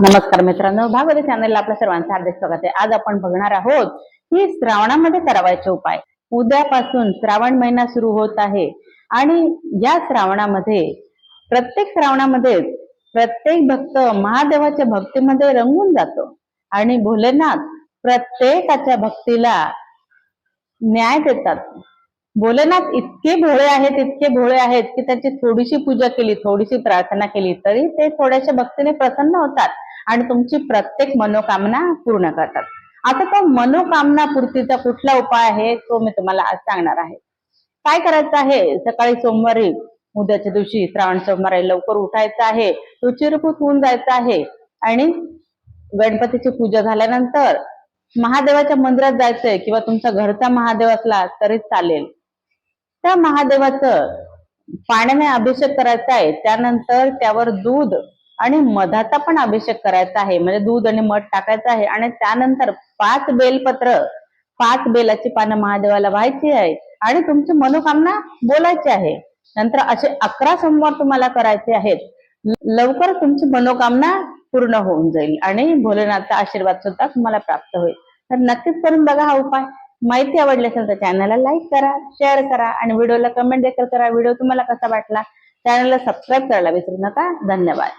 नमस्कार मित्रांनो भागवत चॅनलला आपल्या सर्वांचं हार्दिक स्वागत आहे. आज आपण बघणार आहोत की श्रावणामध्ये करावायचे उपाय. उद्यापासून श्रावण महिना सुरू होत आहे आणि या श्रावणामध्ये प्रत्येक श्रावणामध्ये प्रत्येक भक्त महादेवाच्या भक्तीमध्ये रंगून जातो आणि भोलेनाथ प्रत्येकाच्या भक्तीला न्याय देतात. भोलेनाथ इतके भोळे आहेत इतके भोळे आहेत की त्यांची थोडीशी पूजा केली थोडीशी प्रार्थना केली तरी ते थोड्याशा भक्तीने प्रसन्न होतात. आणि तुमची प्रत्येक मनोकामना पूर्ण करतात. आता तो मनोकामना पूर्तीचा कुठला उपाय आहे तो मी तुम्हाला आज सांगणार आहे. काय करायचं आहे? सकाळी सोमवारी उद्याच्या दिवशी श्रावण सोमवारी लवकर उठायचं आहे रुचिरपूत होऊन जायचं आहे आणि गणपतीची पूजा झाल्यानंतर महादेवाच्या मंदिरात जायचंय किंवा तुमचा घरचा महादेव असला तरी चालेल. त्या महादेवाचं पाण्याने अभिषेक करायचा आहे त्यानंतर त्यावर दूध आणि मधाचा पण अभिषेक करायचा आहे. म्हणजे दूध आणि मध टाकायचं आहे. आणि त्यानंतर पाच बेलपत्र पाच बेलाची पानं महादेवाला व्हायची आहे आणि तुमची मनोकामना बोलायची आहे. नंतर असे अकरा सोमवार तुम्हाला करायचे आहेत. लवकर तुमची मनोकामना पूर्ण होऊन जाईल. आणि भोलेनाथचा आशीर्वाद सुद्धा तुम्हाला प्राप्त होईल. तर नक्कीच करून बघा हा उपाय. माहिती आवडली असेल तर चॅनलला लाईक करा शेअर करा आणि व्हिडिओला कमेंट देखील करा. व्हिडिओ तुम्हाला कसा वाटला? चॅनलला सबस्क्राईब करायला विसरू नका. धन्यवाद.